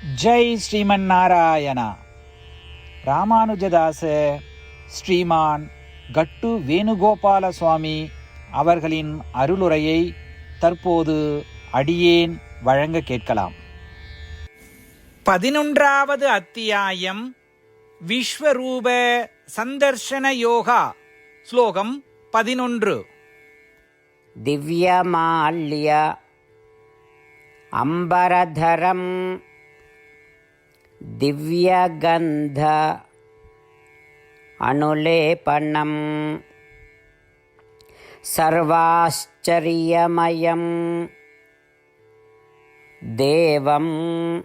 ஜெய் ஸ்ரீமன் நாராயணா ராமானுஜதாச ஸ்ரீமான் கட்டு வேணுகோபால சுவாமி அவர்களின் அருளுரையை தற்போது அடியேன் வழங்க கேட்கலாம். பதினொன்றாவது அத்தியாயம் விஸ்வரூப சந்தர்ஷன யோகா ஸ்லோகம் பதினொன்று. திவ்யமால்ய அம்பரதரம் दिव्यगन्ध अनुलेपनं सर्वाश्चर्यमयं देवम्।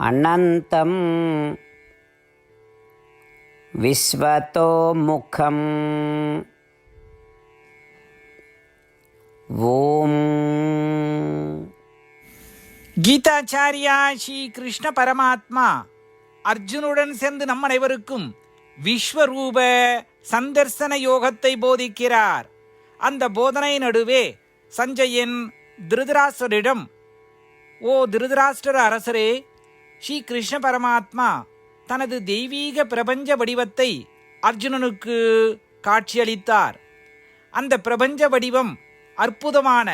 अनन्तम्। विश्वतोमुखम्। ஓம் கீதாச்சாரியா ஸ்ரீ கிருஷ்ண பரமாத்மா அர்ஜுனுடன் சேர்ந்து நம் அனைவருக்கும் விஸ்வரூப சந்தர்சன யோகத்தை போதிக்கிறார். அந்த போதனை நடுவே சஞ்சயன் திருதராஷ்டரிடம் ஓ திருதராஷ்டிர அரசரே ஸ்ரீ கிருஷ்ண பரமாத்மா தனது தெய்வீக பிரபஞ்ச வடிவத்தை அர்ஜுனனுக்கு காட்சியளித்தார். அந்த பிரபஞ்ச வடிவம் அற்புதமான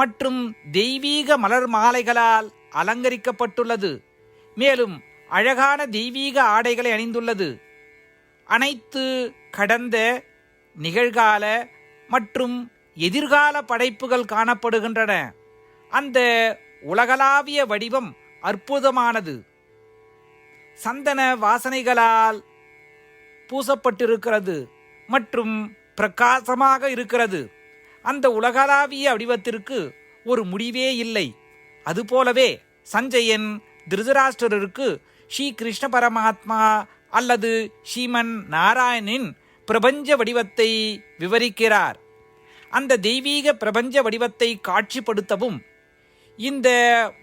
மற்றும் தெய்வீக மலர் மாலைகளால் அலங்கரிக்கப்பட்டுள்ளது. மேலும் அழகான தெய்வீக ஆடைகளை அணிந்துள்ளது. அனைத்து கடந்த நிகழ்கால மற்றும் எதிர்கால படைப்புகள் காணப்படுகின்றன. அந்த உலகளாவிய வடிவம் அற்புதமானது. சந்தன வாசனைகளால் பூசப்பட்டிருக்கிறது மற்றும் பிரகாசமாக இருக்கிறது. அந்த உலகளாவிய வடிவத்திற்கு ஒரு முடிவே இல்லை. அதுபோலவே சஞ்சயன் திருதராஷ்டிரருக்கு ஸ்ரீ கிருஷ்ண பரமாத்மா அல்லது ஸ்ரீமன் நாராயணின் பிரபஞ்ச வடிவத்தை விவரிக்கிறார். அந்த தெய்வீக பிரபஞ்ச வடிவத்தை காட்சிப்படுத்தவும் இந்த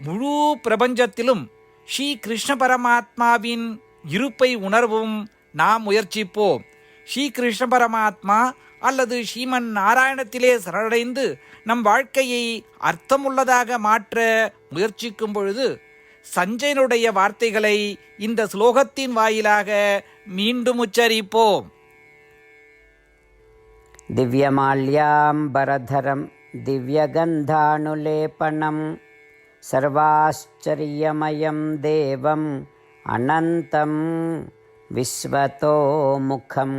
முழு பிரபஞ்சத்திலும் ஸ்ரீ கிருஷ்ண பரமாத்மாவின் இருப்பை உணர்வும் நாம் முயற்சிப்போம். ஸ்ரீ கிருஷ்ண பரமாத்மா அல்லது ஸ்ரீமன் நாராயணத்திலே சரணடைந்து நம் வாழ்க்கையை அர்த்தமுள்ளதாக மாற்ற முயற்சிக்கும் பொழுது சஞ்சயனுடைய வார்த்தைகளை இந்த ஸ்லோகத்தின் வாயிலாக மீண்டும் உச்சரிப்போம் दिव्यमाल्याम्बरधरं दिव्यगन्धानुलेपनं सर्वाश्चर्यमयं देवम् अनन्तं विश्वतोमुखम्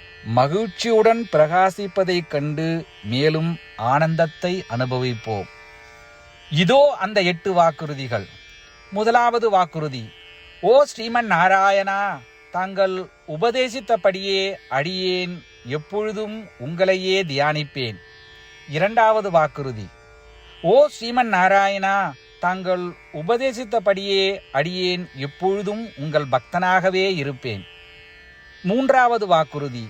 மகிழ்ச்சியுடன் பிரகாசிப்பதைக் கண்டு மேலும் ஆனந்தத்தை அனுபவிப்போம். இதோ அந்த எட்டு வாக்குறுதிகள். முதலாவது வாக்குறுதி. ஓ ஸ்ரீமன் நாராயணா தாங்கள் உபதேசித்தபடியே அடியேன் எப்பொழுதும் உங்களையே தியானிப்பேன். இரண்டாவது வாக்குறுதி. ஓ ஸ்ரீமன் நாராயணா தாங்கள் உபதேசித்தபடியே அடியேன் எப்பொழுதும் உங்கள் பக்தனாகவே இருப்பேன். மூன்றாவது வாக்குறுதி.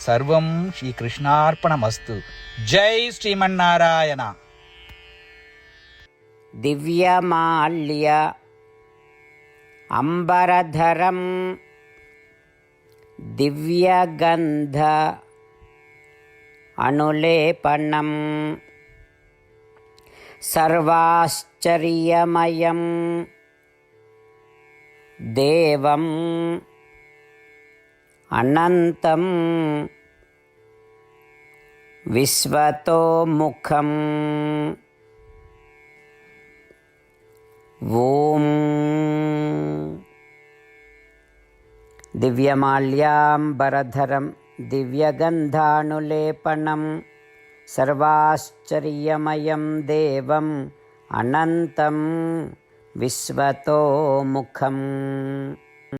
సర్వం శ్రీకృష్ణార్పణమస్తు. జై శ్రీమన్నారాయణ. దివ్యమాల్య అంబరధరం దివ్యగంధ అనులేపణం सर्वाश्चर्यमयं देवम् अनन्तं विश्वतोमुखम् ॐ दिव्यमाल्याम्बरधरं दिव्यगन्धानुलेपनं सर्वाश्चर्यमयं देवम् अनन्तं विश्वतोमुखम्